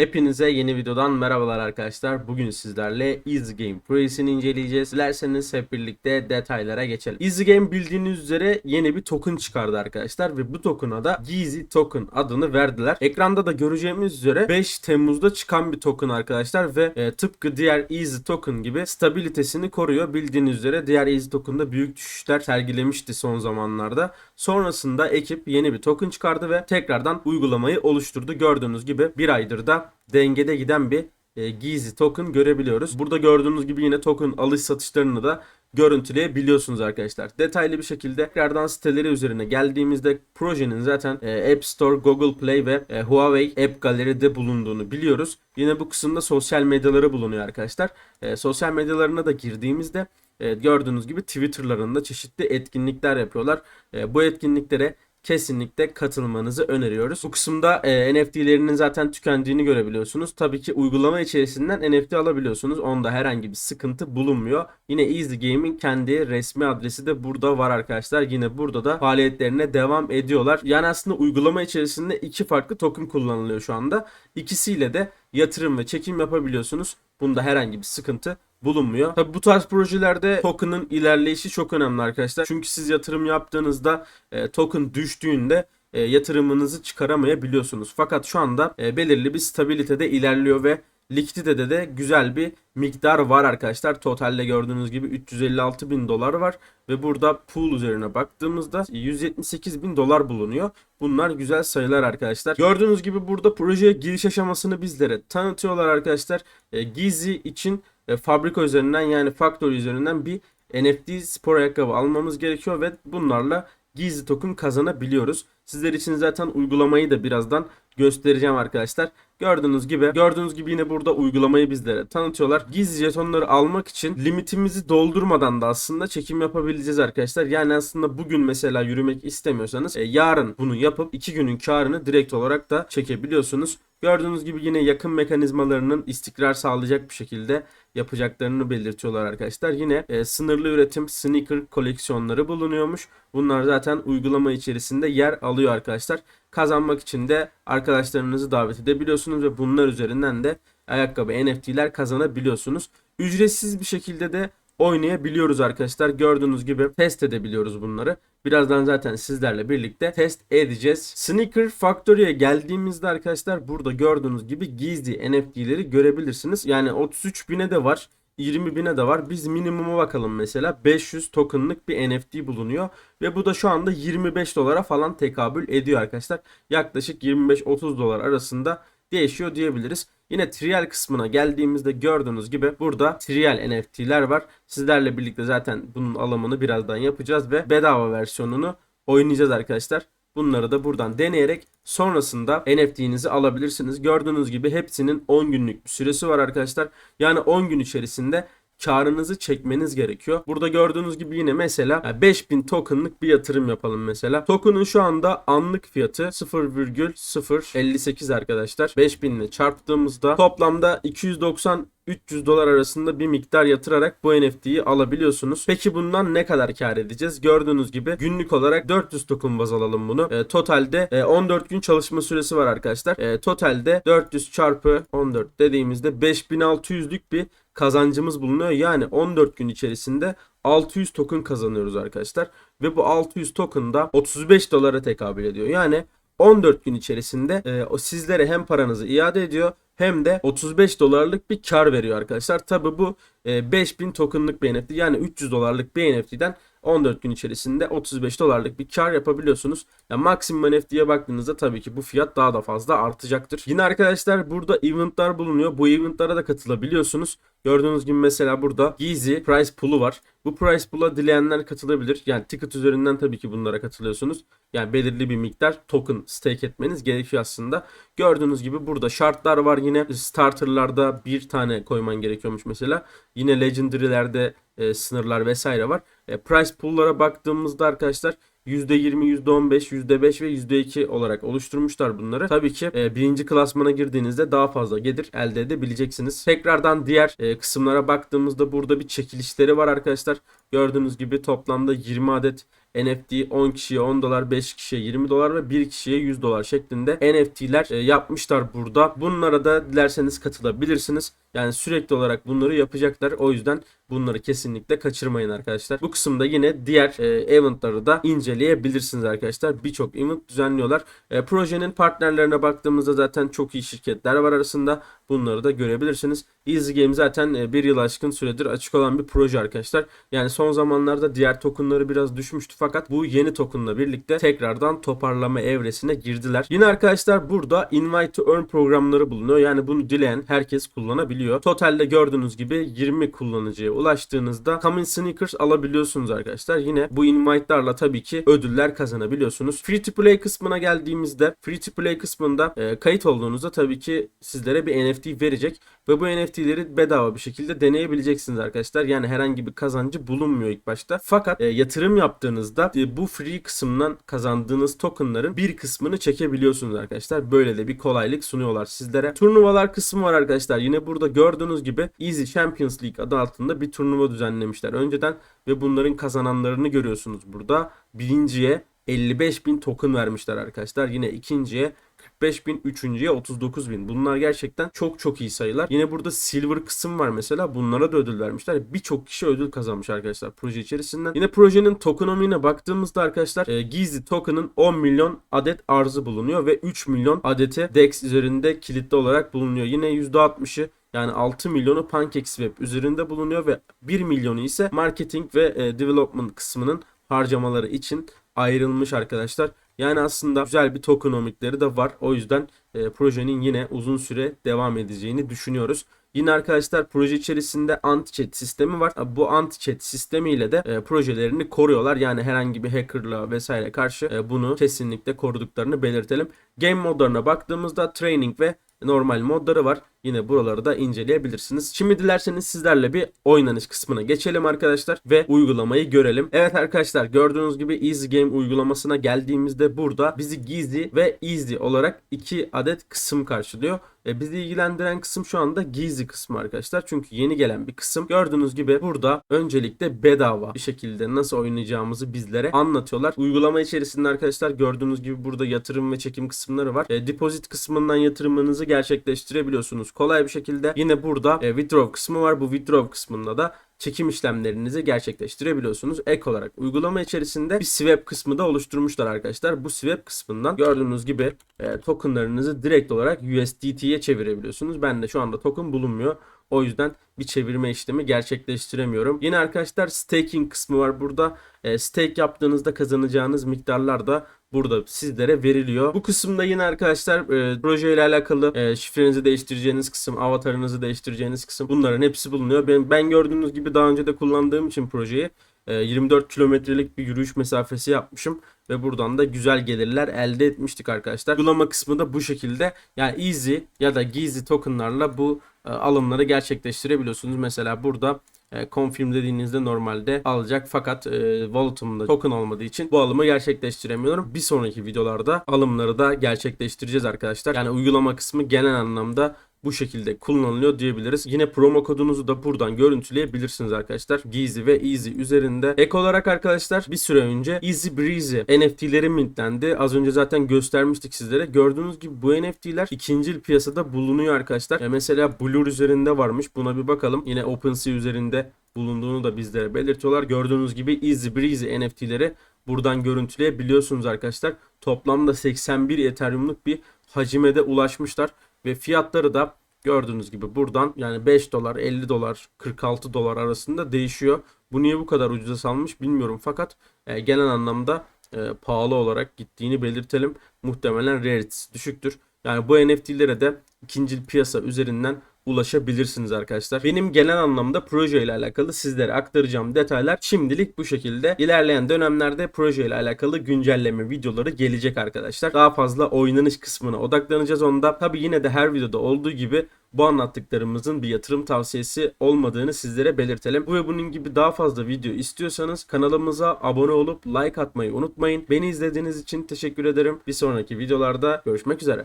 Hepinize yeni videodan merhabalar arkadaşlar. Bugün sizlerle Easy Game Pro'sini inceleyeceğiz. Dilerseniz hep birlikte detaylara geçelim. Easy Game bildiğiniz üzere yeni bir token çıkardı arkadaşlar ve bu token'a da Yeezy Token adını verdiler. Ekranda da göreceğimiz üzere 5 Temmuz'da çıkan bir token arkadaşlar ve e, tıpkı diğer Easy Token gibi stabilitesini koruyor. Bildiğiniz üzere diğer Easy Token'da büyük düşüşler sergilemişti son zamanlarda. Sonrasında ekip yeni bir token çıkardı ve tekrardan uygulamayı oluşturdu. Gördüğünüz gibi bir aydır da dengede giden bir e, Gizli token görebiliyoruz. Burada gördüğünüz gibi yine token alış satışlarını da görüntüleyebiliyorsunuz arkadaşlar. Detaylı bir şekilde tekrardan siteleri üzerine geldiğimizde projenin zaten e, App Store, Google Play ve e, Huawei App Gallery'de bulunduğunu biliyoruz. Yine bu kısımda sosyal medyaları bulunuyor arkadaşlar. E, sosyal medyalarına da girdiğimizde e, gördüğünüz gibi Twitter'larında çeşitli etkinlikler yapıyorlar. E, bu etkinliklere kesinlikle katılmanızı öneriyoruz. Bu kısımda e, NFT'lerinin zaten tükendiğini görebiliyorsunuz. Tabii ki uygulama içerisinden NFT alabiliyorsunuz. Onda herhangi bir sıkıntı bulunmuyor. Yine Easy Game'in kendi resmi adresi de burada var arkadaşlar. Yine burada da faaliyetlerine devam ediyorlar. Yani aslında uygulama içerisinde iki farklı token kullanılıyor şu anda. İkisiyle de yatırım ve çekim yapabiliyorsunuz. Bunda herhangi bir sıkıntı bulunmuyor. Tabi bu tarz projelerde token'ın ilerleyişi çok önemli arkadaşlar. Çünkü siz yatırım yaptığınızda e, token düştüğünde e, yatırımınızı çıkaramayabiliyorsunuz. Fakat şu anda e, belirli bir stabilitede ilerliyor ve likiditede de güzel bir miktar var arkadaşlar. Totalde gördüğünüz gibi 356 bin dolar var ve burada pool üzerine baktığımızda 178 bin dolar bulunuyor. Bunlar güzel sayılar arkadaşlar. Gördüğünüz gibi burada projeye giriş aşamasını bizlere tanıtıyorlar arkadaşlar. E, Gizli için e, fabrika üzerinden yani factory üzerinden bir NFT spor ayakkabı almamız gerekiyor ve bunlarla gizli token kazanabiliyoruz. Sizler için zaten uygulamayı da birazdan göstereceğim arkadaşlar. Gördüğünüz gibi gördüğünüz gibi yine burada uygulamayı bizlere tanıtıyorlar. Gizli jetonları almak için limitimizi doldurmadan da aslında çekim yapabileceğiz arkadaşlar. Yani aslında bugün mesela yürümek istemiyorsanız e, yarın bunu yapıp 2 günün karını direkt olarak da çekebiliyorsunuz. Gördüğünüz gibi yine yakın mekanizmalarının istikrar sağlayacak bir şekilde yapacaklarını belirtiyorlar arkadaşlar. Yine e, sınırlı üretim sneaker koleksiyonları bulunuyormuş. Bunlar zaten uygulama içerisinde yer alıyor arkadaşlar. Kazanmak için de arkadaşlarınızı davet edebiliyorsunuz ve bunlar üzerinden de ayakkabı NFT'ler kazanabiliyorsunuz. Ücretsiz bir şekilde de oynayabiliyoruz arkadaşlar. Gördüğünüz gibi test edebiliyoruz bunları. Birazdan zaten sizlerle birlikte test edeceğiz. Sneaker Factory'e geldiğimizde arkadaşlar burada gördüğünüz gibi gizli NFT'leri görebilirsiniz. Yani 33 bine de var. 20 bine de var. Biz minimuma bakalım mesela. 500 tokenlık bir NFT bulunuyor. Ve bu da şu anda 25 dolara falan tekabül ediyor arkadaşlar. Yaklaşık 25-30 dolar arasında değişiyor diyebiliriz. Yine trial kısmına geldiğimizde gördüğünüz gibi burada trial NFT'ler var. Sizlerle birlikte zaten bunun alımını birazdan yapacağız ve bedava versiyonunu oynayacağız arkadaşlar. Bunları da buradan deneyerek sonrasında NFT'nizi alabilirsiniz. Gördüğünüz gibi hepsinin 10 günlük bir süresi var arkadaşlar. Yani 10 gün içerisinde karınızı çekmeniz gerekiyor. Burada gördüğünüz gibi yine mesela 5000 tokenlık bir yatırım yapalım mesela. Token'ın şu anda anlık fiyatı 0,058 arkadaşlar. 5000 ile çarptığımızda toplamda 290 300 dolar arasında bir miktar yatırarak bu NFT'yi alabiliyorsunuz. Peki bundan ne kadar kar edeceğiz? Gördüğünüz gibi günlük olarak 400 token baz alalım bunu. E, totalde e, 14 gün çalışma süresi var arkadaşlar. E, totalde 400 çarpı 14 dediğimizde 5600'lük bir kazancımız bulunuyor. Yani 14 gün içerisinde 600 token kazanıyoruz arkadaşlar. Ve bu 600 token da 35 dolara tekabül ediyor. Yani 14 gün içerisinde e, o sizlere hem paranızı iade ediyor hem de 35 dolarlık bir kar veriyor arkadaşlar. Tabi bu e, 5000 tokenlık bir NFT yani 300 dolarlık bir NFT'den 14 gün içerisinde 35 dolarlık bir kar yapabiliyorsunuz. Yani maksimum NFT'ye baktığınızda tabii ki bu fiyat daha da fazla artacaktır. Yine arkadaşlar burada eventlar bulunuyor. Bu eventlara da katılabiliyorsunuz. Gördüğünüz gibi mesela burada Yeezy Price Pool'u var. Bu Price Pool'a dileyenler katılabilir. Yani ticket üzerinden tabii ki bunlara katılıyorsunuz. Yani belirli bir miktar token stake etmeniz gerekiyor aslında. Gördüğünüz gibi burada şartlar var yine. Starter'larda bir tane koyman gerekiyormuş mesela. Yine Legendary'lerde e, sınırlar vesaire var. E, price pool'lara baktığımızda arkadaşlar %20, %15, %5 ve %2 olarak oluşturmuşlar bunları. Tabii ki e, birinci klasmana girdiğinizde daha fazla gelir elde edebileceksiniz. Tekrardan diğer e, kısımlara baktığımızda burada bir çekilişleri var arkadaşlar. Gördüğünüz gibi toplamda 20 adet NFT 10 kişiye 10 dolar, 5 kişiye 20 dolar ve 1 kişiye 100 dolar şeklinde NFT'ler e, yapmışlar burada. Bunlara da dilerseniz katılabilirsiniz. Yani sürekli olarak bunları yapacaklar. O yüzden bunları kesinlikle kaçırmayın arkadaşlar. Bu kısımda yine diğer e, eventları da inceleyebilirsiniz arkadaşlar. Birçok event düzenliyorlar. E, projenin partnerlerine baktığımızda zaten çok iyi şirketler var arasında. Bunları da görebilirsiniz. Easy Game zaten bir yıl aşkın süredir açık olan bir proje arkadaşlar. Yani son zamanlarda diğer tokenları biraz düşmüştü fakat bu yeni tokenla birlikte tekrardan toparlama evresine girdiler. Yine arkadaşlar burada Invite to Earn programları bulunuyor. Yani bunu dileyen herkes kullanabiliyor. Totalde gördüğünüz gibi 20 kullanıcıya ulaştığınızda Common Sneakers alabiliyorsunuz arkadaşlar. Yine bu invite'larla tabii ki ödüller kazanabiliyorsunuz. Free to play kısmına geldiğimizde Free to play kısmında e, kayıt olduğunuzda tabii ki sizlere bir NFT verecek ve bu NFT'leri bedava bir şekilde deneyebileceksiniz arkadaşlar. Yani herhangi bir kazancı bulunmuyor ilk başta. Fakat e, yatırım yaptığınızda e, bu free kısımdan kazandığınız tokenların bir kısmını çekebiliyorsunuz arkadaşlar. Böyle de bir kolaylık sunuyorlar sizlere. Turnuvalar kısmı var arkadaşlar. Yine burada gördüğünüz gibi Easy Champions League adı altında bir turnuva düzenlemişler önceden ve bunların kazananlarını görüyorsunuz burada. Birinciye 55 bin token vermişler arkadaşlar. Yine ikinciye 45 bin, üçüncüye 39 bin. Bunlar gerçekten çok çok iyi sayılar. Yine burada silver kısım var mesela. Bunlara da ödül vermişler. Birçok kişi ödül kazanmış arkadaşlar proje içerisinden. Yine projenin tokenomiğine baktığımızda arkadaşlar e, gizli token'ın 10 milyon adet arzı bulunuyor ve 3 milyon adeti DEX üzerinde kilitli olarak bulunuyor. Yine %60'ı yani 6 milyonu PancakeSwap üzerinde bulunuyor ve 1 milyonu ise marketing ve e, development kısmının harcamaları için ayrılmış arkadaşlar. Yani aslında güzel bir tokenomikleri de var. O yüzden e, projenin yine uzun süre devam edeceğini düşünüyoruz. Yine arkadaşlar proje içerisinde anti-chat sistemi var. Bu anti-chat sistemiyle de e, projelerini koruyorlar. Yani herhangi bir hackerlığa vesaire karşı e, bunu kesinlikle koruduklarını belirtelim. Game modlarına baktığımızda training ve normal modları var. Yine buraları da inceleyebilirsiniz. Şimdi dilerseniz sizlerle bir oynanış kısmına geçelim arkadaşlar ve uygulamayı görelim. Evet arkadaşlar gördüğünüz gibi Easy Game uygulamasına geldiğimizde burada bizi gizli ve easy olarak iki adet kısım karşılıyor. E, bizi ilgilendiren kısım şu anda gizli kısmı arkadaşlar. Çünkü yeni gelen bir kısım. Gördüğünüz gibi burada öncelikle bedava bir şekilde nasıl oynayacağımızı bizlere anlatıyorlar. Uygulama içerisinde arkadaşlar gördüğünüz gibi burada yatırım ve çekim kısımları var. E, deposit kısmından yatırımınızı gerçekleştirebiliyorsunuz kolay bir şekilde. Yine burada e, withdraw kısmı var. Bu withdraw kısmında da çekim işlemlerinizi gerçekleştirebiliyorsunuz. Ek olarak uygulama içerisinde bir swap kısmı da oluşturmuşlar arkadaşlar. Bu swap kısmından gördüğünüz gibi e, tokenlarınızı direkt olarak USDT'ye çevirebiliyorsunuz. Ben de şu anda token bulunmuyor. O yüzden bir çevirme işlemi gerçekleştiremiyorum. Yine arkadaşlar staking kısmı var burada. E, stake yaptığınızda kazanacağınız miktarlar da burada sizlere veriliyor. Bu kısımda yine arkadaşlar e, proje ile alakalı e, şifrenizi değiştireceğiniz kısım, avatarınızı değiştireceğiniz kısım bunların hepsi bulunuyor. Ben, ben gördüğünüz gibi daha önce de kullandığım için projeyi e, 24 kilometrelik bir yürüyüş mesafesi yapmışım ve buradan da güzel gelirler elde etmiştik arkadaşlar. Uygulama kısmı da bu şekilde. Yani easy ya da gizli tokenlarla bu e, alımları gerçekleştirebiliyorsunuz. Mesela burada e, confirm dediğinizde normalde alacak fakat e, wallet'ımda token olmadığı için bu alımı gerçekleştiremiyorum. Bir sonraki videolarda alımları da gerçekleştireceğiz arkadaşlar. Yani uygulama kısmı genel anlamda bu şekilde kullanılıyor diyebiliriz. Yine promo kodunuzu da buradan görüntüleyebilirsiniz arkadaşlar. Gizli ve Easy üzerinde. Ek olarak arkadaşlar bir süre önce Easy Breezy NFT'leri mintlendi. Az önce zaten göstermiştik sizlere. Gördüğünüz gibi bu NFT'ler ikinci piyasada bulunuyor arkadaşlar. E mesela Blur üzerinde varmış. Buna bir bakalım. Yine OpenSea üzerinde bulunduğunu da bizlere belirtiyorlar. Gördüğünüz gibi Easy Breezy NFT'leri buradan görüntüleyebiliyorsunuz arkadaşlar. Toplamda 81 Ethereum'luk bir hacime de ulaşmışlar ve fiyatları da gördüğünüz gibi buradan yani 5 dolar 50 dolar 46 dolar arasında değişiyor. Bu niye bu kadar ucuza salmış bilmiyorum fakat e, genel anlamda e, pahalı olarak gittiğini belirtelim. Muhtemelen rarity'si düşüktür. Yani bu NFT'lere de ikinci piyasa üzerinden ulaşabilirsiniz arkadaşlar. Benim genel anlamda proje ile alakalı sizlere aktaracağım detaylar şimdilik bu şekilde. İlerleyen dönemlerde proje ile alakalı güncelleme videoları gelecek arkadaşlar. Daha fazla oynanış kısmına odaklanacağız onda. Tabi yine de her videoda olduğu gibi bu anlattıklarımızın bir yatırım tavsiyesi olmadığını sizlere belirtelim. Bu ve bunun gibi daha fazla video istiyorsanız kanalımıza abone olup like atmayı unutmayın. Beni izlediğiniz için teşekkür ederim. Bir sonraki videolarda görüşmek üzere.